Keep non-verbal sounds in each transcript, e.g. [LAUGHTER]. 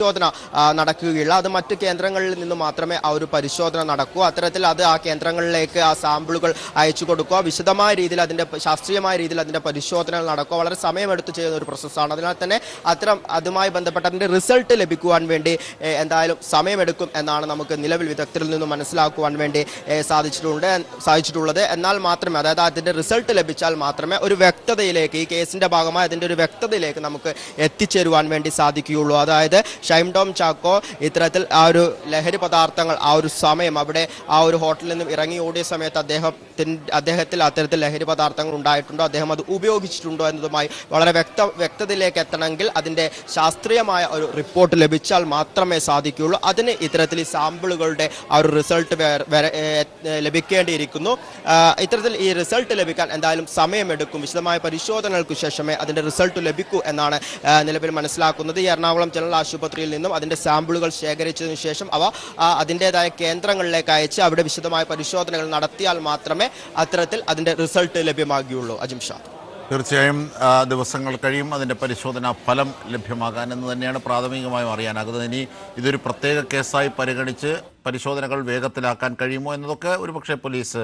പരിശോധന നടക്കുകയുള്ളൂ. അത് മറ്റു കേന്ദ്രങ്ങളിൽ നിന്ന് മാത്രമേ ആ ഒരു പരിശോധന നടക്കൂ. അത്തരത്തിൽ അത് ആ കേന്ദ്രങ്ങളിലേക്ക് ആ സാമ്പിളുകൾ അയച്ചു കൊടുക്കുക. വിശദമായ രീതിയിൽ അതിന്റെ ശാസ്ത്രീയമായ രീതിയിൽ അതിന്റെ പരിശോധനകൾ നടക്കുക. വളരെ സമയമെടുത്ത് ചെയ്യുന്ന ഒരു പ്രോസസ്സാണ് അതിനാൽ തന്നെ അത്തരം അതുമായി ബന്ധപ്പെട്ട അതിന്റെ റിസൾട്ട് ലഭിക്കുവാൻ വേണ്ടി എന്തായാലും സമയമെടുക്കും എന്നാണ് നമുക്ക് നിലവിൽ വിദഗ്ധരിൽ നിന്ന് മനസ്സിലാക്കുവാൻ വേണ്ടി സാധിച്ചിട്ടുണ്ട് സാധിച്ചിട്ടുള്ളത്. എന്നാൽ മാത്രമേ അതായത് അതിന്റെ റിസൾട്ട് ലഭിച്ചാൽ മാത്രമേ ഒരു വ്യക്തതയിലേക്ക് ഈ കേസിന്റെ ഭാഗമായി അതിന്റെ ഒരു വ്യക്തതയിലേക്ക് നമുക്ക് എത്തിച്ചേരുവാൻ വേണ്ടി സാധിക്കുകയുള്ളൂ. അതായത് ഷൈം ടോം ചാക്കോ ഇത്തരത്തിൽ ആ ഒരു ലഹരി പദാർത്ഥങ്ങൾ ആ ഒരു സമയം അവിടെ ആ ഒരു ഹോട്ടലിൽ നിന്നും ഇറങ്ങി ഓടിയ സമയത്ത് അദ്ദേഹത്തിന് അദ്ദേഹത്തിൽ അത്തരത്തിൽ ലഹരി പദാർത്ഥങ്ങൾ ഉണ്ടായിട്ടുണ്ടോ? അദ്ദേഹം അത് ഉപയോഗിച്ചിട്ടുണ്ടോ എന്നതുമായി വളരെ വ്യക്ത വ്യക്തതയിലേക്ക് എത്തണമെങ്കിൽ അതിന്റെ ശാസ്ത്രീയമായ ഒരു റിപ്പോർട്ട് ലഭിച്ചാൽ മാത്രമേ സാധിക്കുകയുള്ളൂ. അതിന് ഇത്തരത്തിൽ ഈ സാമ്പിളുകളുടെ ആ ഒരു റിസൾട്ട് ലഭിക്കേണ്ടിയിരിക്കുന്നു. ഇത്തരത്തിൽ ഈ റിസൾട്ട് ലഭിക്കാൻ എന്തായാലും സമയമെടുക്കും. വിശദമായ പരിശോധനകൾക്ക് ശേഷമേ അതിന്റെ റിസൾട്ട് ലഭിക്കൂ എന്നാണ് നിലവിൽ മനസ്സിലാക്കുന്നത്. എറണാകുളം ജനറൽ ആശുപത്രിയിൽ നിന്നും അതിന്റെ സാമ്പിളുകൾ ശേഖരിച്ചതിനു ശേഷം അവ അതിന്റെതായ കേന്ദ്രങ്ങളിലേക്ക് അയച്ച് അവിടെ വിശദമായ പരിശോധനകൾ നടത്തിയാൽ മാത്രമേ അത്തരത്തിൽ അതിന്റെ റിസൾട്ട് ലഭ്യമാകുകയുള്ളൂ. അജിം ഷാ. തീർച്ചയായും ദിവസങ്ങൾ കഴിയും. അതിന്റെ പരിശോധനാ ഫലം ലഭ്യമാകാൻ എന്ന് തന്നെയാണ് പ്രാഥമികമായും അറിയാനാകുന്നത്. ഇനി ഇതൊരു പ്രത്യേക കേസായി പരിഗണിച്ച് പരിശോധനകൾ വേഗത്തിലാക്കാൻ കഴിയുമോ എന്നതൊക്കെ ഒരുപക്ഷെ പോലീസ്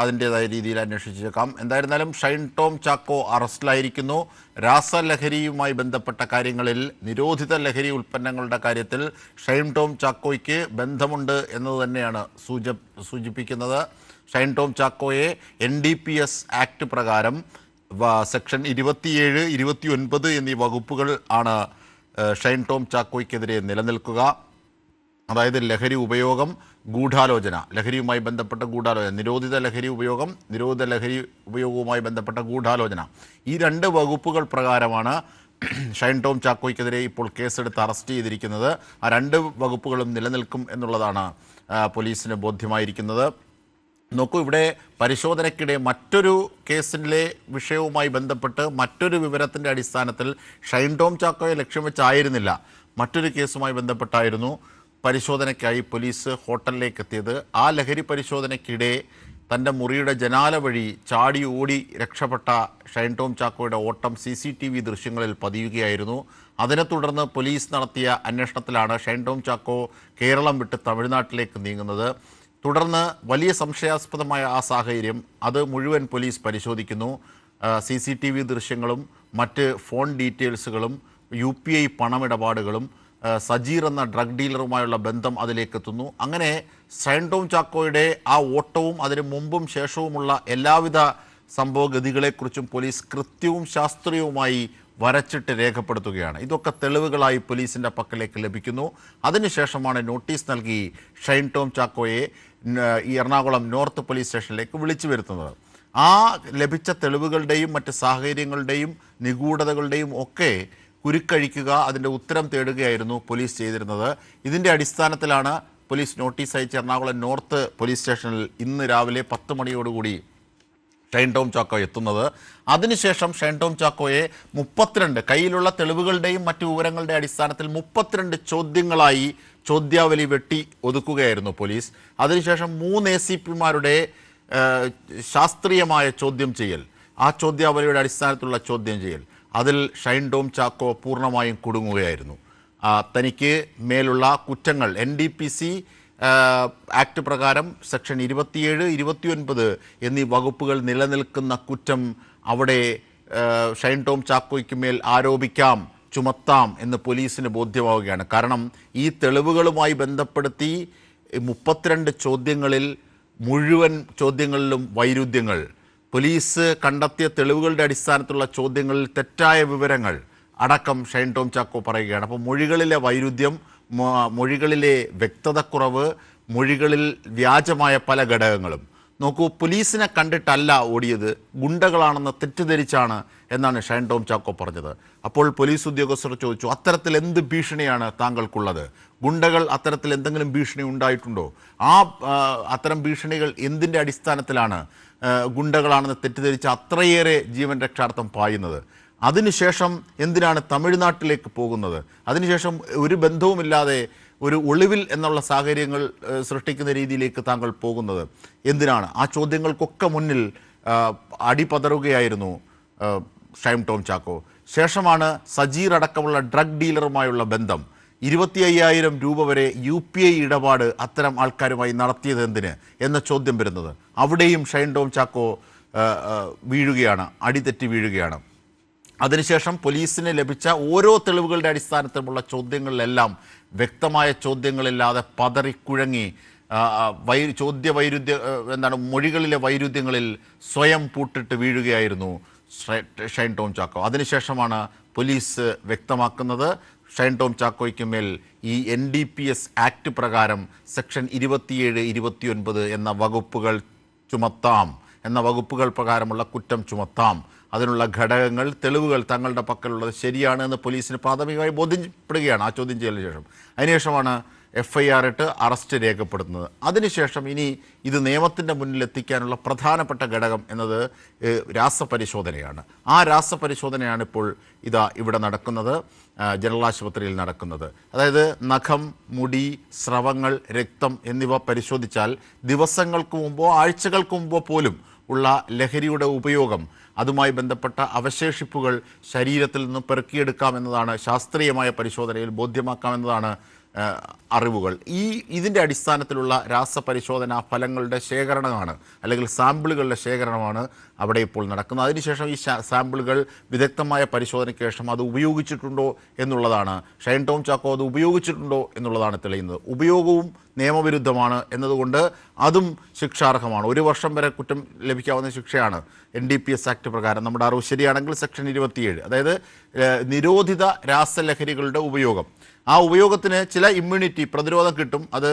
അതിന്റേതായ രീതിയിൽ അന്വേഷിച്ചേക്കാം. എന്തായിരുന്നാലും ഷൈൻ ടോം ചാക്കോ അറസ്റ്റിലായിരിക്കുന്നു. രാസലഹരിയുമായി ബന്ധപ്പെട്ട കാര്യങ്ങളിൽ നിരോധിത ലഹരി ഉൽപ്പന്നങ്ങളുടെ കാര്യത്തിൽ ഷൈൻ ടോം ചാക്കോയ്ക്ക് ബന്ധമുണ്ട് എന്നത് തന്നെയാണ് സൂച സൂചിപ്പിക്കുന്നത്. Shine Tom ചാക്കോയെ N D P S act പ്രകാരം സെക്ഷൻ ഇരുപത്തിയേഴ് ഇരുപത്തി ഒൻപത് എന്നീ വകുപ്പുകൾ ആണ് ഷൈൻ ടോം ചാക്കോയ്ക്കെതിരെ നിലനിൽക്കുക. അതായത് ലഹരി ഉപയോഗം ഗൂഢാലോചന. ലഹരിയുമായി ബന്ധപ്പെട്ട ഗൂഢാലോചന. നിരോധിത ലഹരി ഉപയോഗം നിരോധിത ലഹരി ഉപയോഗവുമായി ബന്ധപ്പെട്ട ഗൂഢാലോചന. ഈ രണ്ട് വകുപ്പുകൾ പ്രകാരമാണ് ഷൈൻ ടോം ചാക്കോയ്ക്കെതിരെ ഇപ്പോൾ കേസെടുത്ത് അറസ്റ്റ് ചെയ്തിരിക്കുന്നത്. ആ രണ്ട് വകുപ്പുകളും നിലനിൽക്കും എന്നുള്ളതാണ് പോലീസിന് ബോധ്യമായിരിക്കുന്നത്. നോക്കൂ ഇവിടെ പരിശോധനയ്ക്കിടെ മറ്റൊരു കേസിലെ വിഷയവുമായി ബന്ധപ്പെട്ട് മറ്റൊരു വിവരത്തിന്റെ അടിസ്ഥാനത്തിൽ ഷൈൻ ടോം ചാക്കോയെ ലക്ഷ്യം വെച്ചായിരുന്നില്ല. മറ്റൊരു കേസുമായി ബന്ധപ്പെട്ടായിരുന്നു. പരിശോധനയ്ക്കായി പോലീസ് ഹോട്ടലിലേക്ക് എത്തിയത് ആ ലഹരി പരിശോധനയ്ക്കിടെ തന്റെ മുറിയുടെ ജനാല വഴി ചാടി ഓടി രക്ഷപ്പെട്ട ഷൈൻ ടോം ചാക്കോയുടെ ഓട്ടം സി സി ടി വി ദൃശ്യങ്ങളിൽ പതിയുകയായിരുന്നു. അതിനെ തുടർന്ന് പോലീസ് നടത്തിയ അന്വേഷണത്തിലാണ് ഷൈൻ ടോം ചാക്കോ കേരളം വിട്ട് തമിഴ്നാട്ടിലേക്ക് നീങ്ങുന്നത്. തുടർന്ന് വലിയ സംശയാസ്പദമായ ആ സാഹചര്യം അത് മുഴുവൻ പോലീസ് പരിശോധിക്കുന്നു. സി സി ടി വി ദൃശ്യങ്ങളും മറ്റ് ഫോൺ ഡീറ്റെയിൽസുകളും യു പി ഐ പണമിടപാടുകളും സജീർ എന്ന ഡ്രഗ് ഡീലറുമായുള്ള ബന്ധം അതിലേക്ക് എത്തുന്നു അങ്ങനെ സൈൻഡോം ചാക്കോയുടെ ആ ഓട്ടവും അതിന് മുമ്പും ശേഷവുമുള്ള എല്ലാവിധ സംഭവഗതികളെക്കുറിച്ചും പോലീസ് കൃത്യവും ശാസ്ത്രീയവുമായി വരച്ചിട്ട് രേഖപ്പെടുത്തുകയാണ്. ഇതൊക്കെ തെളിവുകളായി പോലീസിന്റെ പക്കലേക്ക് ലഭിക്കുന്നു. അതിനുശേഷമാണ് നോട്ടീസ് നൽകി ഷൈൻ ടോം ചാക്കോയെ ഈ എറണാകുളം നോർത്ത് പോലീസ് സ്റ്റേഷനിലേക്ക് വിളിച്ചു വരുത്തുന്നത്. ആ ലഭിച്ച തെളിവുകളുടെയും മറ്റ് സാഹചര്യങ്ങളുടെയും നിഗൂഢതകളുടെയും ഒക്കെ കുരുക്കഴിക്കുക അതിന്റെ ഉത്തരം തേടുകയായിരുന്നു പോലീസ് ചെയ്തിരുന്നത്. ഇതിന്റെ അടിസ്ഥാനത്തിലാണ് പോലീസ് നോട്ടീസ് അയച്ച് എറണാകുളം നോർത്ത് പോലീസ് സ്റ്റേഷനിൽ ഇന്ന് രാവിലെ പത്ത് മണിയോടുകൂടി ഷൈൻ ടോം ചാക്കോ എത്തുന്നത്. അതിനുശേഷം ഷൈൻ ടോം ചാക്കോയെ മുപ്പത്തിരണ്ട് കയ്യിലുള്ള തെളിവുകളുടെയും മറ്റു വിവരങ്ങളുടെ അടിസ്ഥാനത്തിൽ മുപ്പത്തിരണ്ട് ചോദ്യങ്ങളായി ചോദ്യാവലി വെട്ടി ഒതുക്കുകയായിരുന്നു പോലീസ്. അതിനുശേഷം മൂന്ന് എ സി പിമാരുടെ ശാസ്ത്രീയമായ ചോദ്യം ചെയ്യൽ. ആ ചോദ്യാവലിയുടെ അടിസ്ഥാനത്തിലുള്ള ചോദ്യം ചെയ്യൽ. അതിൽ ഷൈൻ ടോം ചാക്കോ പൂർണമായും കുടുങ്ങുകയായിരുന്നു. തനിക്ക് മേലുള്ള കുറ്റങ്ങൾ N D P C act പ്രകാരം സെക്ഷൻ ഇരുപത്തിയേഴ് ഇരുപത്തിയൊൻപത് എന്നീ വകുപ്പുകൾ നിലനിൽക്കുന്ന കുറ്റം അവിടെ ഷൈൻ ടോം ചാക്കോയ്ക്ക് മേൽ ആരോപിക്കാം ചുമത്താം എന്ന് പോലീസിന് ബോധ്യമാവുകയാണ്. കാരണം ഈ തെളിവുകളുമായി ബന്ധപ്പെടുത്തി മുപ്പത്തിരണ്ട് ചോദ്യങ്ങളിൽ മുഴുവൻ ചോദ്യങ്ങളിലും വൈരുദ്ധ്യങ്ങൾ പോലീസ് കണ്ടെത്തിയ തെളിവുകളുടെ അടിസ്ഥാനത്തിലുള്ള ചോദ്യങ്ങളിൽ തെറ്റായ വിവരങ്ങൾ അടക്കം ഷൈൻ ടോം ചാക്കോ പറയുകയാണ്. അപ്പോൾ മൊഴികളിലെ വൈരുദ്ധ്യം മൊഴികളിലെ വ്യക്തതക്കുറവ് മൊഴികളിൽ വ്യാജമായ പല ഘടകങ്ങളും. നോക്കൂ പോലീസിനെ കണ്ടിട്ടല്ല ഓടിയത് ഗുണ്ടകളാണെന്ന് തെറ്റിദ്ധരിച്ചാണ് എന്നാണ് ഷൈൻ ടോം ചാക്കോ പറഞ്ഞത്. അപ്പോൾ പോലീസ് ഉദ്യോഗസ്ഥർ ചോദിച്ചു അത്തരത്തിൽ എന്ത് ഭീഷണിയാണ് താങ്കൾക്കുള്ളത്? ഗുണ്ടകൾ അത്തരത്തിൽ എന്തെങ്കിലും ഭീഷണി ഉണ്ടായിട്ടുണ്ടോ? ആ അത്തരം ഭീഷണികൾ എന്തിന്റെ അടിസ്ഥാനത്തിലാണ്? ഗുണ്ടകളാണെന്ന് തെറ്റിദ്ധരിച്ച് അത്രയേറെ ജീവൻ രക്ഷാർത്ഥം പായുന്നത്. അതിനുശേഷം എന്തിനാണ് തമിഴ്നാട്ടിലേക്ക് പോകുന്നത്? അതിനുശേഷം ഒരു ബന്ധവുമില്ലാതെ ഒരു ഒളിവിൽ എന്നുള്ള സാഹചര്യങ്ങൾ സൃഷ്ടിക്കുന്ന രീതിയിലേക്ക് താങ്കൾ പോകുന്നത് എന്തിനാണ്? ആ ചോദ്യങ്ങൾക്കൊക്കെ മുന്നിൽ അടിപതറുകയായിരുന്നു ഷൈം ടോം ചാക്കോ. ശേഷമാണ് സജീർ അടക്കമുള്ള ഡ്രഗ് ഡീലറുമായുള്ള ബന്ധം. ഇരുപത്തി അയ്യായിരം രൂപ വരെ യു പി ഐ ഇടപാട് അത്തരം ആൾക്കാരുമായി നടത്തിയത് എന്തിന് എന്ന ചോദ്യം വരുന്നത്. അവിടെയും ഷൈൻ ടോം ചാക്കോ വീഴുകയാണ് അടിതെറ്റി വീഴുകയാണ്. അതിനുശേഷം പോലീസിന് ലഭിച്ച ഓരോ തെളിവുകളുടെ അടിസ്ഥാനത്തിലുമുള്ള ചോദ്യങ്ങളിലെല്ലാം വ്യക്തമായ ചോദ്യങ്ങളില്ലാതെ പതറിക്കുഴങ്ങി വൈ ചോദ്യ വൈരുദ്ധ്യ എന്താണ് മൊഴികളിലെ വൈരുദ്ധ്യങ്ങളിൽ സ്വയം പൂട്ടിട്ട് വീഴുകയായിരുന്നു ഷൈൻ ടോം ചാക്കോ. അതിനുശേഷമാണ് പോലീസ് വ്യക്തമാക്കുന്നത്. ഷൈൻ ടോം ചാക്കോയ്ക്ക് മേൽ ഈ N D P S act പ്രകാരം സെക്ഷൻ ഇരുപത്തിയേഴ് ഇരുപത്തിയൊൻപത് എന്ന വകുപ്പുകൾ ചുമത്താം. എന്ന വകുപ്പുകൾ പ്രകാരമുള്ള കുറ്റം ചുമത്താം. അതിനുള്ള ഘടകങ്ങൾ തെളിവുകൾ തങ്ങളുടെ പക്കലുള്ളത് ശരിയാണ് എന്ന് പോലീസിന് പ്രാഥമികമായി ബോധ്യപ്പെടുകയാണ് ആ ചോദ്യം ചെയ്യലിന് ശേഷം. അതിനുശേഷമാണ് എഫ് ഐ ആർ ഇട്ട് അറസ്റ്റ് രേഖപ്പെടുത്തുന്നത്. അതിനുശേഷം ഇനി ഇത് നിയമത്തിന്റെ മുന്നിൽ എത്തിക്കാനുള്ള പ്രധാനപ്പെട്ട ഘടകം എന്നത് രാസപരിശോധനയാണ്. ആ രാസപരിശോധനയാണ് ഇപ്പോൾ ഇതാ ഇവിടെ നടക്കുന്നത് ജനറൽ ആശുപത്രിയിൽ നടക്കുന്നത്. അതായത് നഖം മുടി സ്രവങ്ങൾ രക്തം എന്നിവ പരിശോധിച്ചാൽ ദിവസങ്ങൾക്ക് മുമ്പോ ആഴ്ചകൾക്ക് മുമ്പോ പോലും ഉള്ള ലഹരിയുടെ ഉപയോഗം അതുമായി ബന്ധപ്പെട്ട അവശേഷിപ്പുകൾ ശരീരത്തിൽ നിന്ന് പെറുക്കിയെടുക്കാമെന്നതാണ് ശാസ്ത്രീയമായ പരിശോധനയിൽ ബോധ്യമാക്കാമെന്നതാണ് അറിവുകൾ. ഈ ഇതിന്റെ അടിസ്ഥാനത്തിലുള്ള രാസപരിശോധനാ ഫലങ്ങളുടെ ശേഖരണമാണ് അല്ലെങ്കിൽ സാമ്പിളുകളുടെ ശേഖരണമാണ് അവിടെ ഇപ്പോൾ നടക്കുന്നത്. അതിനുശേഷം ഈ സാമ്പിളുകൾ വിദഗ്ധമായ പരിശോധനയ്ക്ക് ശേഷം അത് ഉപയോഗിച്ചിട്ടുണ്ടോ എന്നുള്ളതാണ്. ഷൈൻ ടോം ചാക്കോ അത് ഉപയോഗിച്ചിട്ടുണ്ടോ എന്നുള്ളതാണ് തെളിയുന്നത്. ഉപയോഗവും നിയമവിരുദ്ധമാണ് എന്നതുകൊണ്ട് അതും ശിക്ഷാർഹമാണ്. ഒരു വർഷം വരെ കുറ്റം ലഭിക്കാവുന്ന ശിക്ഷയാണ് N D P S act പ്രകാരം. നമ്മുടെ അറിവ് ശരിയാണെങ്കിൽ സെക്ഷൻ ഇരുപത്തിയേഴ് അതായത് നിരോധിത രാസലഹരികളുടെ ഉപയോഗം. ആ ഉപയോഗത്തിന് ചില ഇമ്മ്യൂണിറ്റി പ്രതിരോധം കിട്ടും. അത്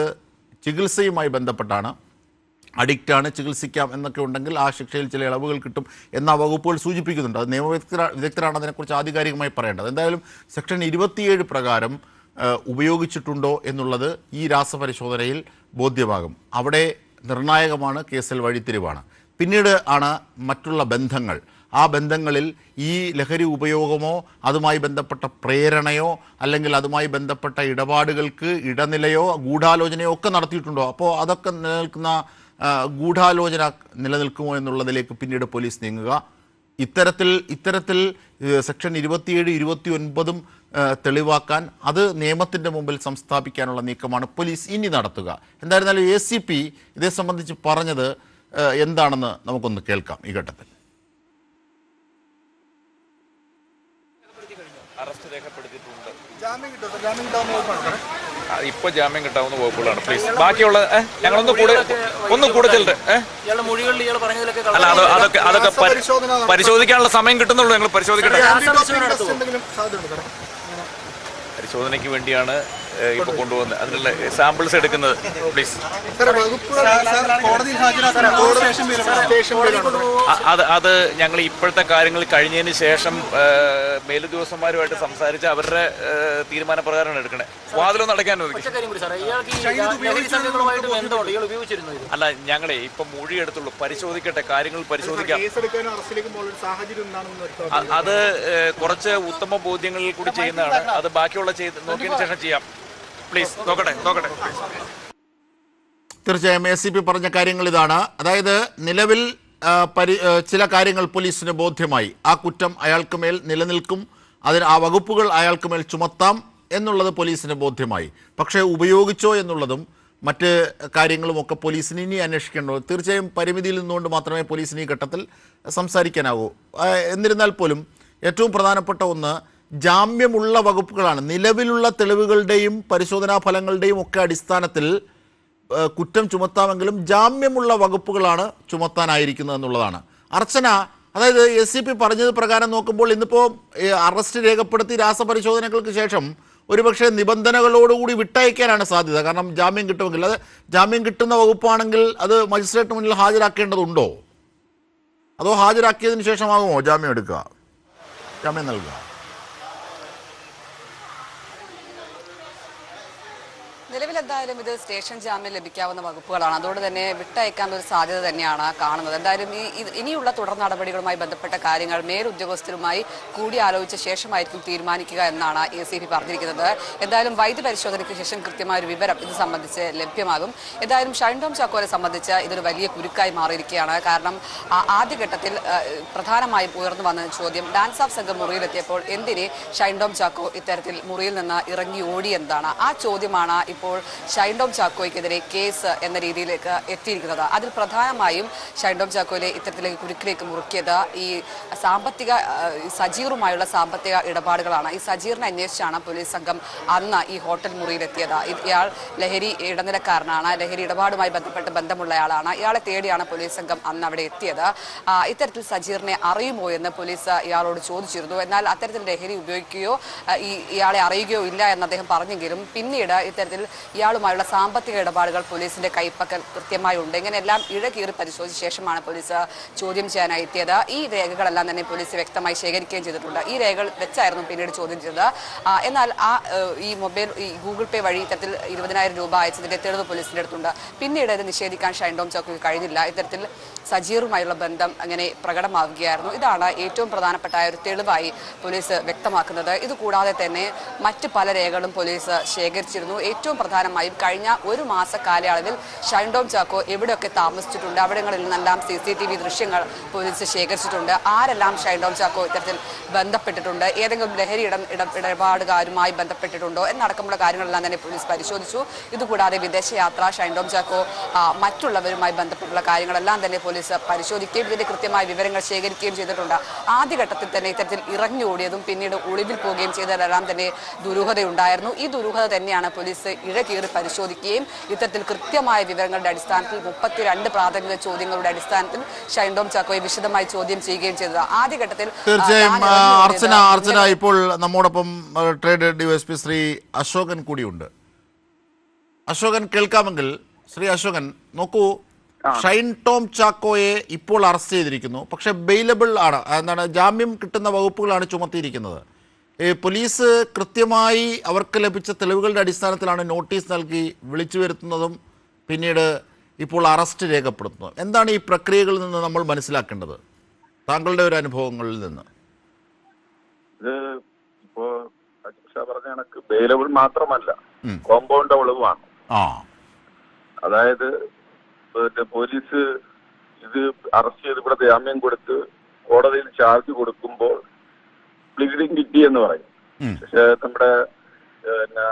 ചികിത്സയുമായി ബന്ധപ്പെട്ടാണ്. അഡിക്റ്റാണ് ചികിത്സിക്കാം എന്നൊക്കെ ഉണ്ടെങ്കിൽ ആ ശിക്ഷയിൽ ചില ഇളവുകൾ കിട്ടും എന്ന വകുപ്പുകൾ സൂചിപ്പിക്കുന്നുണ്ട്. അത് നിയമവിദഗ്ധ വിദഗ്ധരാണ് അതിനെക്കുറിച്ച് ആധികാരികമായി പറയേണ്ടത്. എന്തായാലും സെക്ഷൻ ഇരുപത്തിയേഴ് പ്രകാരം ഉപയോഗിച്ചിട്ടുണ്ടോ എന്നുള്ളത് ഈ രാസപരിശോധനയിൽ ബോധ്യമാകും. അവിടെ നിർണായകമാണ് കേസിൽ വഴിത്തിരിവാണ്. പിന്നീട് ആണ് മറ്റുള്ള ബന്ധങ്ങൾ. ആ ബന്ധങ്ങളിൽ ഈ ലഹരി ഉപയോഗമോ അതുമായി ബന്ധപ്പെട്ട പ്രേരണയോ അല്ലെങ്കിൽ അതുമായി ബന്ധപ്പെട്ട ഇടപാടുകൾക്ക് ഇടനിലയോ ഗൂഢാലോചനയോ ഒക്കെ നടത്തിയിട്ടുണ്ടോ? അപ്പോൾ അതൊക്കെ നിലനിൽക്കുന്ന ഗൂഢാലോചന നിലനിൽക്കുമോ എന്നുള്ളതിലേക്ക് പിന്നീട് പോലീസ് നീങ്ങുക. ഇത്തരത്തിൽ ഇത്തരത്തിൽ സെക്ഷൻ ഇരുപത്തിയേഴ് ഇരുപത്തി ഒൻപതും തെളിവാക്കാൻ അത് നിയമത്തിന്റെ മുമ്പിൽ സംസ്ഥാപിക്കാനുള്ള നീക്കമാണ് പോലീസ് ഇനി നടത്തുക. എന്തായിരുന്നാലും എ സി പി ഇതേ സംബന്ധിച്ച് പറഞ്ഞത് എന്താണെന്ന് നമുക്കൊന്ന് കേൾക്കാം ഈ ഘട്ടത്തിൽ. അറസ്റ്റ് രേഖപ്പെടുത്തിയിട്ടുണ്ട്. ജാമ്യം കിട്ടും ജാമ്യം കിട്ടാവുന്ന ഇപ്പൊ ജാമ്യം കിട്ടാവുന്ന വകുപ്പുകളാണ്. പ്ലീസ് ബാക്കിയുള്ള ഞങ്ങളൊന്ന് കൂടെ ഒന്ന് കൂടെ ചെല്ലട്ടെ അല്ല അത് അതൊക്കെ അതൊക്കെ. പരിശോധിക്കാനുള്ള സമയം കിട്ടുന്നുള്ളൂ ഞങ്ങൾ പരിശോധിക്കട്ടെ ടെസ്റ്റ് എന്തെങ്കിലും സാധ്യതയുണ്ടോ സാറേ പരിശോധനയ്ക്ക് വേണ്ടിയാണ് ഏ, ഇപ്പൊ കൊണ്ടുപോകുന്നത് അതിനുള്ള സാമ്പിൾസ് എടുക്കുന്നത്. പ്ലീസ് അത് അത് ഞങ്ങൾ ഇപ്പോഴത്തെ കാര്യങ്ങൾ കഴിഞ്ഞതിന് ശേഷം മേലുദ്യോഗസ്ഥന്മാരുമായിട്ട് സംസാരിച്ച് അവരുടെ തീരുമാനപ്രകാരമാണ് എടുക്കണേ. വാതിലൊന്നും അടയ്ക്കാൻ അല്ല ഞങ്ങളെ ഇപ്പൊ മൊഴി എടുത്തുള്ളൂ. പരിശോധിക്കട്ടെ കാര്യങ്ങൾ പരിശോധിക്കാം. അത് കുറച്ച് ഉത്തമ ബോധ്യങ്ങളിൽ കൂടി ചെയ്യുന്നതാണ്. അത് ബാക്കിയുള്ള നോക്കിയതിന് ശേഷം ചെയ്യാം. പ്ലീസ് നോക്കട്ടെ നോക്കട്ടെ. തീർച്ചയായും എ സി പി പറഞ്ഞ കാര്യങ്ങൾ ഇതാണ്. അതായത് നിലവിൽ പരി ചില കാര്യങ്ങൾ പോലീസിന് ബോധ്യമായി. ആ കുറ്റം അയാൾക്ക് മേൽ നിലനിൽക്കും അതിന് ആ വകുപ്പുകൾ അയാൾക്ക് മേൽ ചുമത്താം എന്നുള്ളത് പോലീസിന് ബോധ്യമായി. പക്ഷേ ഉപയോഗിച്ചോ എന്നുള്ളതും മറ്റ് കാര്യങ്ങളുമൊക്കെ പോലീസിന് ഇനി അന്വേഷിക്കേണ്ടത് തീർച്ചയായും പരിമിതിയിൽ നിന്നുകൊണ്ട് മാത്രമേ പോലീസിന് ഈ ഘട്ടത്തിൽ സംസാരിക്കാനാവൂ എന്നിരുന്നാൽ പോലും ഏറ്റവും പ്രധാനപ്പെട്ട ഒന്ന് ജാമ്യമുള്ള വകുപ്പുകളാണ്. നിലവിലുള്ള തെളിവുകളുടെയും പരിശോധനാ ഫലങ്ങളുടെയും ഒക്കെ അടിസ്ഥാനത്തിൽ കുറ്റം ചുമത്താമെങ്കിലും ജാമ്യമുള്ള വകുപ്പുകളാണ് ചുമത്താനായിരിക്കുന്നത് എന്നുള്ളതാണ്. അർച്ചന അതായത് എസ് സി പി പറഞ്ഞത് പ്രകാരം നോക്കുമ്പോൾ ഇന്നിപ്പോൾ അറസ്റ്റ് രേഖപ്പെടുത്തി രാസപരിശോധനകൾക്ക് ശേഷം ഒരുപക്ഷെ നിബന്ധനകളോടുകൂടി വിട്ടയക്കാനാണ് സാധ്യത. കാരണം ജാമ്യം കിട്ടുമെങ്കിൽ അത് ജാമ്യം കിട്ടുന്ന വകുപ്പാണെങ്കിൽ അത് മജിസ്ട്രേറ്റ് മുന്നിൽ ഹാജരാക്കേണ്ടതുണ്ടോ? അതോ ഹാജരാക്കിയതിന് ശേഷമാകുമോ ജാമ്യം എടുക്കുക? ജാമ്യം നൽകുക. നിലവിൽ എന്തായാലും ഇത് സ്റ്റേഷൻ ജാമ്യം ലഭിക്കാവുന്ന വകുപ്പുകളാണ്. അതുകൊണ്ട് തന്നെ വിട്ടയക്കാൻ ഒരു സാധ്യത തന്നെയാണ് കാണുന്നത്. എന്തായാലും ഈ ഇനിയുള്ള തുടർ നടപടികളുമായി ബന്ധപ്പെട്ട കാര്യങ്ങൾ മേലുദ്യോഗസ്ഥരുമായി കൂടിയാലോചിച്ച ശേഷമായിരിക്കും തീരുമാനിക്കുക എന്നാണ് എ സി പി പറഞ്ഞിരിക്കുന്നത്. എന്തായാലും വൈദ്യ പരിശോധനയ്ക്ക് ശേഷം കൃത്യമായ ഒരു വിവരം ഇത് സംബന്ധിച്ച് ലഭ്യമാകും. എന്തായാലും ഷൈൻഡോം ചാക്കോനെ സംബന്ധിച്ച് ഇതൊരു വലിയ കുരുക്കായി മാറിയിരിക്കുകയാണ്. കാരണം ആദ്യഘട്ടത്തിൽ പ്രധാനമായും ഉയർന്നു വന്ന ചോദ്യം ഡാൻസ് ഓഫ് സംഘം മുറിയിലെത്തിയപ്പോൾ എന്തിനെ ഷൈൻഡോം ചാക്കോ ഇത്തരത്തിൽ മുറിയിൽ നിന്ന് ഇറങ്ങി ഓടി എന്താണ് ആ ചോദ്യമാണ് ഇപ്പോൾ ഷൈൻ ടോം ചാക്കോയ്ക്കെതിരെ കേസ് എന്ന രീതിയിലേക്ക് എത്തിയിരിക്കുന്നത്. അതിൽ പ്രധാനമായും ഷൈൻഡോം ചാക്കോയിലെ ഇത്തരത്തിലേക്ക് കുരുക്കിലേക്ക് മുറുക്കിയത് ഈ സാമ്പത്തിക സജീറുമായുള്ള സാമ്പത്തിക ഇടപാടുകളാണ്. ഈ സജീറിനെ അന്വേഷിച്ചാണ് പോലീസ് സംഘം അന്ന് ഈ ഹോട്ടൽ മുറിയിലെത്തിയത്. ഇയാൾ ലഹരി ഇടനിലക്കാരനാണ്. ലഹരി ഇടപാടുമായി ബന്ധപ്പെട്ട് ബന്ധമുള്ളയാളാണ്. ഇയാളെ തേടിയാണ് പോലീസ് സംഘം അന്ന് അവിടെ എത്തിയത്. ഇത്തരത്തിൽ സജീറിനെ അറിയുമോ എന്ന് പോലീസ് ഇയാളോട് ചോദിച്ചിരുന്നു. എന്നാൽ അത്തരത്തിൽ ലഹരി ഉപയോഗിക്കുകയോ ഈ ഇയാളെ അറിയുകയോ ഇല്ല എന്ന് അദ്ദേഹം പറഞ്ഞെങ്കിലും പിന്നീട് ഇത്തരത്തിൽ ഇയാളുമായുള്ള സാമ്പത്തിക ഇടപാടുകൾ പോലീസിന്റെ കൈപ്പക്കൽ കൃത്യമായി ഉണ്ട്. ഇങ്ങനെയെല്ലാം ഇഴകീറി പരിശോധിച്ച ശേഷമാണ് പോലീസ് ചോദ്യം ചെയ്യാനായി എത്തിയത്. ഈ രേഖകളെല്ലാം തന്നെ പോലീസ് വ്യക്തമായി ശേഖരിക്കുകയും ചെയ്തിട്ടുണ്ട്. ഈ രേഖകൾ വെച്ചായിരുന്നു പിന്നീട് ചോദ്യം ചെയ്തത്. എന്നാൽ ആ ഈ മൊബൈൽ ഈ ഗൂഗിൾ പേ വഴി ഇത്തരത്തിൽ ഇരുപതിനായിരം രൂപ അയച്ചതിന്റെ തെളിവ് പോലീസിന്റെ അടുത്തുണ്ട്. പിന്നീട് ഇത് നിഷേധിക്കാൻ ഷൈൻഡോം ടോം കഴിഞ്ഞില്ല. ഇത്തരത്തിൽ സജീറുമായുള്ള ബന്ധം അങ്ങനെ പ്രകടമാവുകയായിരുന്നു. ഇതാണ് ഏറ്റവും പ്രധാനപ്പെട്ട ഒരു തെളിവായി പോലീസ് വ്യക്തമാക്കുന്നത്. ഇതുകൂടാതെ തന്നെ മറ്റ് പല രേഖകളും പോലീസ് ശേഖരിച്ചിരുന്നു. ഏറ്റവും പ്രധാനമായും കഴിഞ്ഞ ഒരു മാസ കാലയളവിൽ ഷൈൻഡോം ചാക്കോ എവിടെയൊക്കെ താമസിച്ചിട്ടുണ്ട്? അവിടങ്ങളിൽ നിന്നെല്ലാം സി സി ടി വി ദൃശ്യങ്ങൾ പോലീസ് ശേഖരിച്ചിട്ടുണ്ട്. ആരെല്ലാം ഷൈൻഡോം ചാക്കോ ഇത്തരത്തിൽ ബന്ധപ്പെട്ടിട്ടുണ്ട്? ഏതെങ്കിലും ലഹരി ഇടം ഇട- ഇടപാടുകാരുമായി ബന്ധപ്പെട്ടിട്ടുണ്ടോ? എന്നടക്കമുള്ള കാര്യങ്ങളെല്ലാം തന്നെ പോലീസ് പരിശോധിച്ചു. ഇതുകൂടാതെ വിദേശയാത്ര ഷൈൻഡോം ചാക്കോ മറ്റുള്ളവരുമായി ബന്ധപ്പെട്ടുള്ള കാര്യങ്ങളെല്ലാം തന്നെ പോലീസ് പരിശോധിക്കുകയും ഇതിന്റെ കൃത്യമായ വിവരങ്ങൾ ശേഖരിക്കുകയും ചെയ്തിട്ടുണ്ട്. ആദ്യഘട്ടത്തിൽ തന്നെ ഇത്തരത്തിൽ ഇറങ്ങി ഓടിയതും പിന്നീട് ഒളിവിൽ പോവുകയും ചെയ്തതെല്ലാം തന്നെ ദുരൂഹതയുണ്ടായിരുന്നു. ഈ ദുരൂഹത തന്നെയാണ് പോലീസ് ഇഴകീറി പരിശോധിക്കുകയും ഇത്തരത്തിൽ കൃത്യമായ വിവരങ്ങളുടെ അടിസ്ഥാനത്തിൽ മുപ്പത്തിരണ്ട് പ്രാഥമിക ചോദ്യങ്ങളുടെ അടിസ്ഥാനത്തിൽ ഷൈൻഡോം ചാക്കോയെ വിശദമായി ചോദ്യം ചെയ്യുകയും ചെയ്തത്. ആദ്യഘട്ടത്തിൽ തീർച്ചയായും അർച്ചന അർച്ചന ഇപ്പോൾ നമ്മോടൊപ്പം ട്രേഡ് ഡിവൈഎസ്പി ശ്രീ അശോകൻ കൂടിയുണ്ട്. അശോകൻ കേൾക്കാമെങ്കിൽ ശ്രീ അശോകൻ നോക്കൂ ഷൈൻ ടോം ചാക്കോയെ ഇപ്പോൾ അറസ്റ്റ് ചെയ്തിരിക്കുന്നു. പക്ഷെ ബെയിലബിൾ ആണ്. എന്താണ് ജാമ്യം കിട്ടുന്ന വകുപ്പുകളാണ് ചുമത്തിയിരിക്കുന്നത്. പോലീസ് കൃത്യമായി അവർക്ക് ലഭിച്ച തെളിവുകളുടെ അടിസ്ഥാനത്തിലാണ് നോട്ടീസ് നൽകി വിളിച്ചു വരുത്തുന്നതും പിന്നീട് ഇപ്പോൾ അറസ്റ്റ് രേഖപ്പെടുത്തുന്നതും. എന്താണ് ഈ പ്രക്രിയകളിൽ നിന്ന് നമ്മൾ മനസ്സിലാക്കേണ്ടത്? താങ്കളുടെ ഒരു അനുഭവങ്ങളിൽ നിന്ന്. ഇത് ഇപ്പോ പറഞ്ഞ കണക്ക് ബെയിലബിൾ മാത്രമല്ല അതായത് പിന്നെ പോലീസ് ഇത് അറസ്റ്റ് ചെയ്ത് ഇവിടെ ജാമ്യം കൊടുത്ത് കോടതിയിൽ ചാർജ് കൊടുക്കുമ്പോൾ കിട്ടി എന്ന് പറയും. പക്ഷേ നമ്മുടെ പിന്നെ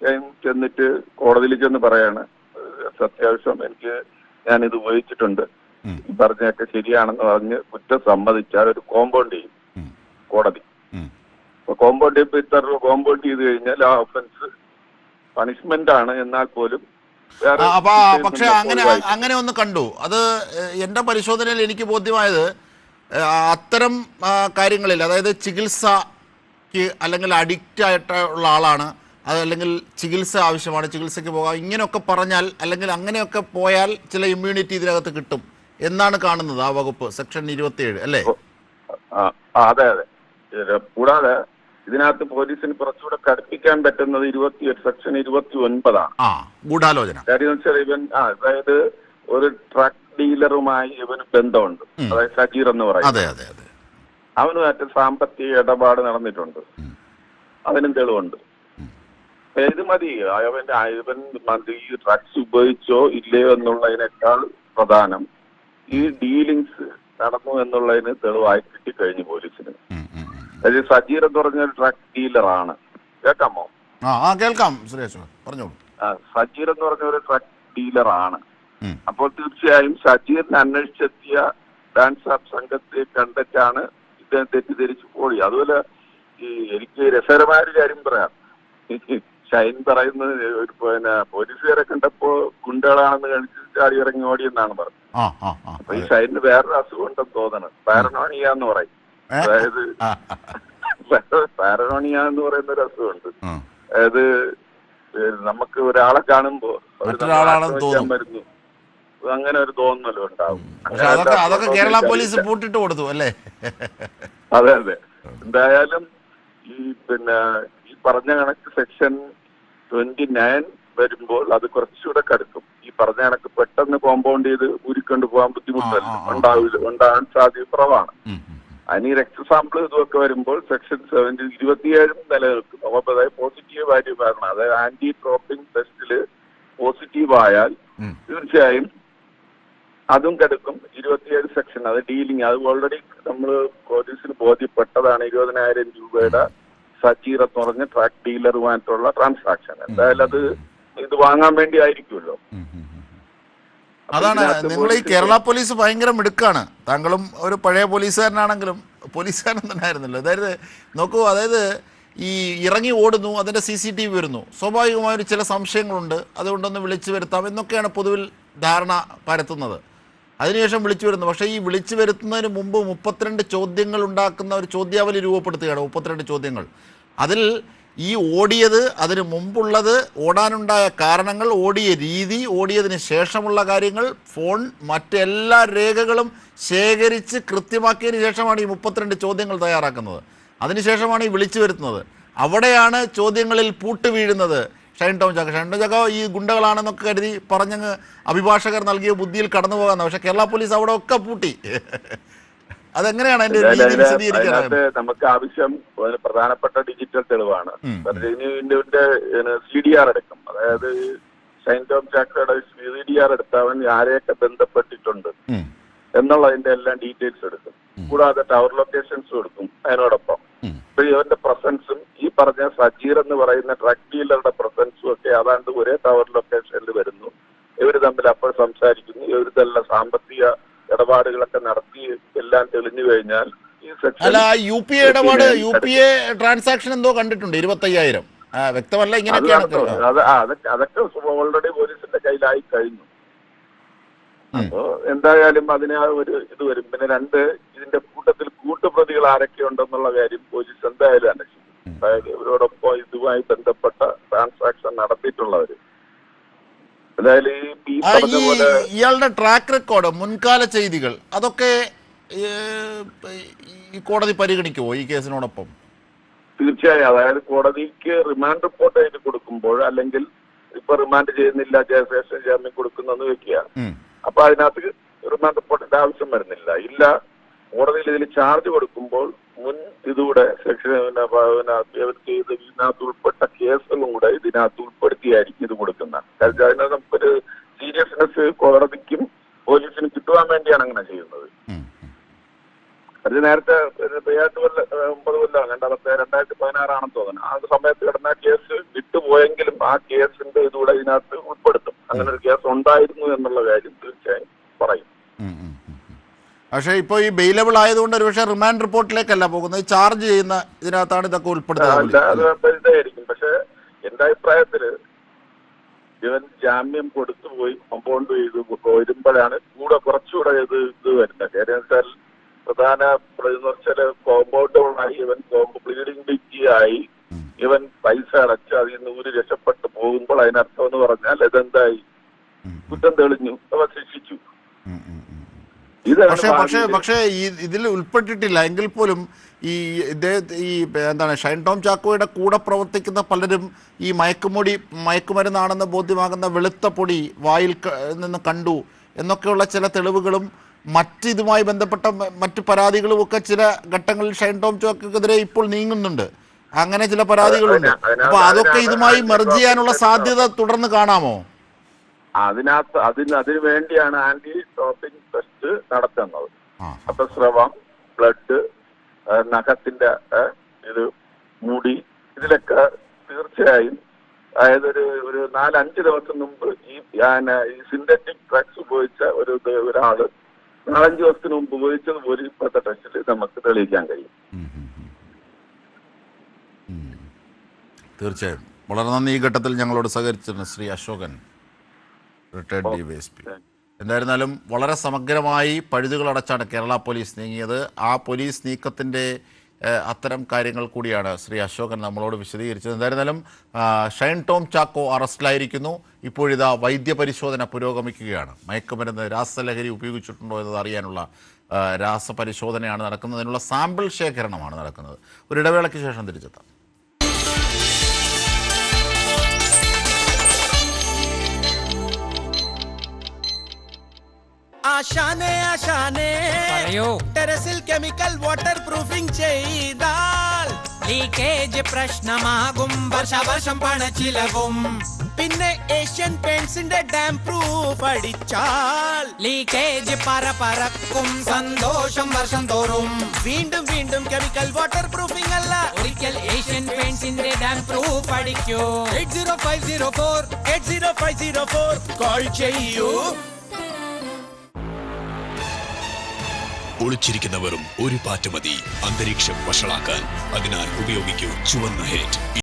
ഷൈൻ ചെന്നിട്ട് കോടതിയിൽ ചെന്ന് പറയാണ് "ഏഹ് അത്യാവശ്യം എനിക്ക് ഞാൻ ഇത് ഉപയോഗിച്ചിട്ടുണ്ട് പറഞ്ഞൊക്കെ ശരിയാണെന്ന് പറഞ്ഞ് കുറ്റം സമ്മതിച്ചാൽ ഒരു കോമ്പൗണ്ട് ചെയ്യും കോടതി. അപ്പൊ കോമ്പൗണ്ട് ചെയ്യുമ്പോൾ ഇത്ര രൂപ കോമ്പൗണ്ട് ചെയ്ത് കഴിഞ്ഞാൽ ആ ഒഫൻസ് പണിഷ്മെന്റ് ആണ് എന്നാൽ പോലും പക്ഷെ അങ്ങനെ അങ്ങനെ ഒന്ന് കണ്ടു. അത് എന്റെ പരിശോധനയിൽ എനിക്ക് ബോധ്യമായത് അത്തരം കാര്യങ്ങളിൽ അതായത് ചികിത്സയ്ക്ക് അല്ലെങ്കിൽ അഡിക്റ്റ് ആയിട്ടുള്ള ആളാണ് അതല്ലെങ്കിൽ ചികിത്സ ആവശ്യമാണ് ചികിത്സയ്ക്ക് പോകാം ഇങ്ങനെയൊക്കെ പറഞ്ഞാൽ അല്ലെങ്കിൽ അങ്ങനെയൊക്കെ പോയാൽ ചില ഇമ്മ്യൂണിറ്റി ഇതിനകത്ത് കിട്ടും എന്നാണ് കാണുന്നത് ആ വകുപ്പ് സെക്ഷൻ ഇരുപത്തിയേഴ് അല്ലേ? അതെ അതെ. കൂടാതെ ഇതിനകത്ത് പോലീസിന് കുറച്ചുകൂടെ കടുപ്പിക്കാൻ പറ്റുന്നത് ഇരുപത്തി സെക്ഷൻ ഇരുപത്തി ഒൻപതാണ് ഗൂഢാലോചന. കാര്യം വെച്ചാൽ ഇവൻ അതായത് ഒരു ട്രക്ക് ഡീലറുമായി ഇവന് ബന്ധമുണ്ട്. അതായത് സജീർ എന്ന് പറയുന്നത്. അതെ അതെ അതെ. അവനുമായിട്ട് സാമ്പത്തിക ഇടപാട് നടന്നിട്ടുണ്ട്. അതിനും തെളിവുണ്ട്. അപ്പൊ ഇത് മതി. അവന്റെ ഇവൻ മതി ഈ ഡ്രഗ്സ് ഉപയോഗിച്ചോ ഇല്ലയോ എന്നുള്ളതിനേക്കാൾ പ്രധാനം ഈ ഡീലിങ്സ് നടന്നു എന്നുള്ളതിന് തെളിവായി കിട്ടിക്കഴിഞ്ഞു പോലീസിന്. ഉം, ഉം, ഉം. അതായത് സജീർ എന്ന് പറഞ്ഞ ഒരു ഡ്രഗ് ഡീലറാണ് കേൾക്കാമോ? ആ ആ കേൾക്കാം സുരേഷ്. പറഞ്ഞോളൂ. ആ, സജീർ എന്ന് പറഞ്ഞ ഒരു ഡ്രഗ് ഡീലറാണ്. അപ്പോൾ തീർച്ചയായും സജീറിനെ അന്വേഷിച്ചെത്തിയ ഡാൻസ് ആപ്പ് സംഘത്തെ കണ്ടിട്ടാണ് ഇദ്ദേഹം തെറ്റിദ്ധരിച്ചു പോയി. അതുപോലെ ഈ എനിക്ക് രസകരമായ ഒരു കാര്യം പറയാം. ഷൈൻ പറയുന്നത് ഒരു പിന്നെ പോലീസുകാരെ കണ്ടപ്പോ ഗുണ്ടകളാണെന്ന് കഴിച്ച് ചാടി ഇറങ്ങി ഓടിയെന്നാണ് പറഞ്ഞത്. അപ്പൊ ഈ ഷൈനിന് വേറൊരു അസുഖം ഉണ്ടെന്ന് തോന്നണം. പാരനോണിയ എന്ന് പറയും അതായത് [LAUGHS] പാരനോണിയ എന്ന് പറയുന്ന ഒരു അസുഖമുണ്ട്. അതായത് നമുക്ക് ഒരാളെ കാണുമ്പോ മറ്റൊരാളാണെന്ന് ആക്രമിക്കാൻ തോന്നും. വരുന്നു. അങ്ങനെ ഒരു തോന്നലും ഉണ്ടാവും. പക്ഷെ അതൊക്കെ അതൊക്കെ കേരള പോലീസ് പൂട്ടിട്ട് കൊടുത്തു അല്ലേ? അതെ അതെ. എന്തായാലും ഈ പിന്നെ ഈ പറഞ്ഞ കണക്ക് സെക്ഷൻ ട്വന്റി നയൻ വരുമ്പോൾ അത് കുറച്ചുകൂടെ കടുക്കും. ഈ പറഞ്ഞ കണക്ക് പെട്ടെന്ന് കോമ്പൗണ്ട് ചെയ്ത് ഊരിക്കൊണ്ട് പോകാൻ ബുദ്ധിമുട്ടല്ല. ഉണ്ടാവില്ല ഉണ്ടാകാൻ സാധ്യത കുറവാണ് അനി രക്തസാമ്പിൾ ഇതൊക്കെ വരുമ്പോൾ സെക്ഷൻ സെവന്റി ഇരുപത്തിയേഴും നിലനിൽക്കും. അപ്പൊ അതായത് പോസിറ്റീവ് വാല്യൂ വരണം അതായത് ആന്റി ട്രോപ്പിംഗ് ടെസ്റ്റിൽ പോസിറ്റീവ് ആയാൽ. തീർച്ചയായും അതും കിടക്കും. ഇരുപത്തിയേഴ് സെക്ഷൻ അത് ഡീലിംഗ് അത് ഓൾറെഡി നമ്മൾ പോലീസിന് ബോധ്യപ്പെട്ടതാണ് ഇരുപതിനായിരം രൂപയുടെ സജീർ എന്ന് പറഞ്ഞ ട്രാക്ക് ഡീലറുമായിട്ടുള്ള ട്രാൻസാക്ഷൻ എന്തായാലും അത് ഇത് വാങ്ങാൻ വേണ്ടി ആയിരിക്കുമല്ലോ അതാണ് നിങ്ങൾ ഈ കേരള പോലീസ് ഭയങ്കര മിടുക്കാണ്. താങ്കളും ഒരു പഴയ പോലീസുകാരനാണെങ്കിലും പോലീസുകാരൻ തന്നെ ആയിരുന്നല്ലോ. അതായത് നോക്കൂ അതായത് ഈ ഇറങ്ങി ഓടുന്നു അതിന്റെ സി സി ടി വി വരുന്നു. സ്വാഭാവികമായൊരു ചില സംശയങ്ങളുണ്ട്. അതുകൊണ്ടൊന്ന് വിളിച്ചു വരുത്താം എന്നൊക്കെയാണ് പൊതുവിൽ ധാരണ പരത്തുന്നത്. അതിനുശേഷം വിളിച്ചു വരുന്നു. പക്ഷേ ഈ വിളിച്ചു വരുത്തുന്നതിന് മുമ്പ് മുപ്പത്തിരണ്ട് ചോദ്യങ്ങൾ ഉണ്ടാക്കുന്ന ഒരു ചോദ്യാവലി രൂപപ്പെടുത്തുകയാണ് മുപ്പത്തിരണ്ട് ചോദ്യങ്ങൾ. അതിൽ ഈ ഓടിയത് അതിന് മുമ്പുള്ളത് ഓടാനുണ്ടായ കാരണങ്ങൾ ഓടിയ രീതി ഓടിയതിന് ശേഷമുള്ള കാര്യങ്ങൾ ഫോൺ മറ്റെല്ലാ രേഖകളും ശേഖരിച്ച് കൃത്യമാക്കിയതിന് ശേഷമാണ് ഈ മുപ്പത്തിരണ്ട് ചോദ്യങ്ങൾ തയ്യാറാക്കുന്നത്. അതിനുശേഷമാണ് ഈ വിളിച്ചു വരുത്തുന്നത്. അവിടെയാണ് ചോദ്യങ്ങളിൽ പൂട്ട് വീഴുന്നത്. ഷൈൻ ടൗൺ ചക്ക. ഷൈൻ ടോം ചാക്ക ഈ ഗുണ്ടകളാണെന്നൊക്കെ കരുതി പറഞ്ഞങ്ങ് അഭിഭാഷകർ നൽകിയ ബുദ്ധിയിൽ കടന്നു പോകാന്ന് പക്ഷെ കേരള പോലീസ് അവിടെ ഒക്കെ പൂട്ടി. അതെങ്ങനെയാണ് അതിന്റെ നമുക്ക് ആവശ്യം പ്രധാനപ്പെട്ട ഡിജിറ്റൽ തെളിവാണ്. സി ഡി ആർ എടുക്കും. അതായത് ഷൈൻ ടോം ചാക്കയുടെ സി ഡി ആർ എടുത്തവൻ ആരെയൊക്കെ ബന്ധപ്പെട്ടിട്ടുണ്ട്. എന്നുള്ളതിന്റെ എല്ലാം ഡീറ്റെയിൽസ് എടുക്കും. കൂടാതെ ടവർ ലൊക്കേഷൻസ് കൊടുക്കും. അതിനോടൊപ്പം. ഇവന്റെ പ്രസൻസും ഈ പറഞ്ഞ സജീർ എന്ന് പറയുന്ന ട്രക്ക് ഡീലറുടെ പ്രസൻസും ഒക്കെ അതാണ്ട് ഒരേ ടവർ ലൊക്കേഷനിൽ വരുന്നു. ഇവർ തമ്മിൽ അപ്പോൾ സംസാരിക്കുന്നു. ഇവർ തന്നെ സാമ്പത്തിക ഇടപാടുകളൊക്കെ നടത്തി എല്ലാം തെളിഞ്ഞു കഴിഞ്ഞാൽ ഈ അല്ല സെക്ഷൻ യു പി എ ഇടപാട് യു പി എ ട്രാൻസാക്ഷൻ എന്തോ കണ്ടിട്ടുണ്ട് ഇരുപത്തയ്യായിരം. വ്യക്തമല്ല ഇങ്ങനെയൊക്കെയാണ്. അത് അതൊക്കെ അതൊക്കെ ഓൾറെഡി പോലീസിന്റെ കയ്യിലായി കഴിഞ്ഞു. അപ്പോ എന്തായാലും അതിന് ഒരു ഇത് വരും. പിന്നെ രണ്ട് ഇതിന്റെ കൂട്ടത്തിൽ കൂട്ടുപ്രതികൾ ആരൊക്കെ ഉണ്ടെന്നുള്ള കാര്യം പോലീസ് എന്തായാലും അന്വേഷിക്കും. അതായത് ഇവരോടൊപ്പം ഇതുമായി ബന്ധപ്പെട്ട ട്രാൻസാക്ഷൻ നടത്തിയിട്ടുള്ളവര്. ഇയാളുടെ ട്രാക്ക് റെക്കോർഡ് മുൻകാല ചെയ്തികൾ അതൊക്കെ ഈ കോടതി പരിഗണിക്കുമോ ഈ കേസിനോടൊപ്പം? തീർച്ചയായും. അതായത് കോടതിക്ക് റിമാൻഡ് റിപ്പോർട്ട് അതിന് കൊടുക്കുമ്പോൾ അല്ലെങ്കിൽ ഇപ്പൊ റിമാൻഡ് ചെയ്യുന്നില്ല ജയശേഷൻ ജാമ്യം കൊടുക്കുന്നെന്ന് വെക്കുക. അപ്പൊ അതിനകത്ത് റിമാൻഡ് റിപ്പോർട്ടിന്റെ ആവശ്യം വരുന്നില്ല. ഇല്ല കോടതിയിൽ ഇതിൽ ചാർജ് കൊടുക്കുമ്പോൾ മുൻ ഇതുകൂടെ സെക്ഷൻ ഇതിനകത്ത് ഉൾപ്പെട്ട കേസുകളും കൂടെ ഇതിനകത്ത് ഉൾപ്പെടുത്തിയായിരിക്കും ഇത് കൊടുക്കുന്നത്. കാരണം അതിനകത്ത് നമുക്കൊരു സീരിയസ്നെസ് കോടതിക്കും പോലീസിനും കിട്ടുവാൻ വേണ്ടിയാണ് അങ്ങനെ ചെയ്യുന്നത്. അത് നേരത്തെ പയ്യാട്ട് കൊല്ല ഒമ്പത് കൊല്ലം രണ്ടാമത്തെ രണ്ടായിരത്തി പതിനാറാണെന്ന് തോന്നുന്നു. ആ സമയത്ത് കിടന്ന കേസ് വിട്ടുപോയെങ്കിലും ആ കേസിന്റെ ഇതുകൂടെ ഇതിനകത്ത് ഉൾപ്പെടുത്തും. അങ്ങനെ ഒരു കേസ് ഉണ്ടായിരുന്നു എന്നുള്ള കാര്യം തീർച്ചയായും പറയും. പക്ഷേ ഇപ്പോൾ ഈ ബെയിലബിൾ ആയതുകൊണ്ട് ഒരുപക്ഷെ റിമാൻഡ് റിപ്പോർട്ടിലേക്കല്ല പോകുന്നത്. ചാർജ് ചെയ്യുന്ന ഇതിനകത്താണ് ഇതൊക്കെ ഉൾപ്പെടുത്തുന്നത് പക്ഷേ എന്റെ അഭിപ്രായത്തിൽ ഇവൻ ജാമ്യം കൊടുത്തു പോയി കോമ്പൗണ്ട് ചെയ്ത് വരുമ്പോഴാണ് കൂടെ കുറച്ചുകൂടെ ഇത് ഇത് വരുന്നത്. കാര്യം വെച്ചാൽ പ്രധാന പ്രതിനിർച്ചൽ കോമ്പൗണ്ട് കോമ്പൗണ്ടുകളായി ഇവൻ ബ്ലീഡിംഗ് ഡിറ്റി ആയി ഇവൻ പൈസ അടച്ച് അതിൽ നിന്ന് ഊര് രക്ഷപ്പെട്ടു പോകുമ്പോൾ അതിനർത്ഥം എന്ന് പറഞ്ഞാൽ ഇതെന്തായി? കുറ്റം തെളിഞ്ഞു. അവ ശിക്ഷിച്ചു. പക്ഷേ പക്ഷേ പക്ഷേ ഈ ഇതിൽ ഉൾപ്പെട്ടിട്ടില്ല. എങ്കിൽ പോലും ഈ ഇദ്ദേഹത്തെ ഈ എന്താണ് ഷൈൻ ടോം ചാക്കോയുടെ കൂടെ പ്രവർത്തിക്കുന്ന പലരും ഈ മയക്കുമൊടി മയക്കുമരുന്നാണെന്ന് ബോധ്യമാകുന്ന വെളുത്ത പൊടി വായിൽ നിന്ന് കണ്ടു എന്നൊക്കെയുള്ള ചില തെളിവുകളും മറ്റ് ഇതുമായി ബന്ധപ്പെട്ട മറ്റു പരാതികളും ഒക്കെ ചില ഘട്ടങ്ങളിൽ ഷൈൻ ടോം ചാക്കോക്കെതിരെ ഇപ്പോൾ നീങ്ങുന്നുണ്ട്. അങ്ങനെ ചില പരാതികളുണ്ട്. അപ്പോൾ അതൊക്കെ ഇതുമായി മെർജ് ചെയ്യാനുള്ള സാധ്യത തുടർന്ന് കാണാമോ? അതിനകത്ത് അതിന് അതിനു വേണ്ടിയാണ് ആന്റി ഡോപ്പിംഗ് ടെസ്റ്റ് നടത്തുന്നത്. അപ്പൊ സ്രവം ബ്ലഡ് നഖത്തിന്റെ ഇത് മുടി. ഇതിലൊക്കെ തീർച്ചയായും അതായത് ഒരു ഒരു നാലഞ്ച് ദിവസം മുമ്പ് ഈ ഈ സിന്തറ്റിക് ഡ്രഗ്സ് ഉപയോഗിച്ച ഒരു ഒരാൾ നാലഞ്ച് ദിവസത്തിന് മുമ്പ് ഉപയോഗിച്ചത് പോലും ഇപ്പോഴത്തെ ടെസ്റ്റിൽ നമുക്ക് തെളിയിക്കാൻ കഴിയും. തീർച്ചയായും. വളരെ നന്ദി ഈ ഘട്ടത്തിൽ ഞങ്ങളോട് സഹകരിച്ചിരുന്നു Shri Ashokan. Retired D Y S P എന്തായിരുന്നാലും വളരെ സമഗ്രമായി പഴുതുകൾ അടച്ചാണ് കേരള പോലീസ് നീങ്ങിയത്. ആ പോലീസ് നീക്കത്തിന്റെ അത്തരം കാര്യങ്ങൾ കൂടിയാണ് ശ്രീ അശോകൻ നമ്മളോട് വിശദീകരിച്ചത്. എന്തായിരുന്നാലും ഷൈൻ ടോം ചാക്കോ അറസ്റ്റിലായിരിക്കുന്നു. ഇപ്പോഴിതാ വൈദ്യപരിശോധന പുരോഗമിക്കുകയാണ്. മയക്കുമരുന്ന് രാസലഹരി ഉപയോഗിച്ചിട്ടുണ്ടോ എന്നത് അറിയാനുള്ള രാസപരിശോധനയാണ് നടക്കുന്നതിനുള്ള സാമ്പിൾ ശേഖരണമാണ് നടക്കുന്നത്. ഒരു ഇടവേളയ്ക്ക് ശേഷം തിരിച്ചെത്താം. ആശാനെ ആശാനെ. പറയൂ. ടെറസിൽ കെമിക്കൽ വാട്ടർ പ്രൂഫിംഗ് ചെയ്താൽ ലീക്കേജ് പ്രശ്നമാകും. വർഷാവർഷം പണച്ചിലവും. പിന്നെ ഏഷ്യൻ പെയിന്റ്സിന്റെ ഡാം പ്രൂഫ് അടിച്ചാൽ ലീക്കേജ് പറ പറക്കും. സന്തോഷം വർഷം തോറും. വീണ്ടും വീണ്ടും കെമിക്കൽ വാട്ടർ പ്രൂഫിംഗ് അല്ല ഒരിക്കൽ ഏഷ്യൻ പെയിന്റ്സിന്റെ damp proof അടിക്കൂ. Eight zero five zero four eight zero five zero four. Call ചെയ്യൂ. ഒളിച്ചിരിക്കുന്നവരും ഒരു പാറ്റ് മതി. അന്തരീക്ഷം വഷളാക്കാൻ. അതിനാൽ ഉപയോഗിക്കൂ ചുവന്ന ഹേറ്റ്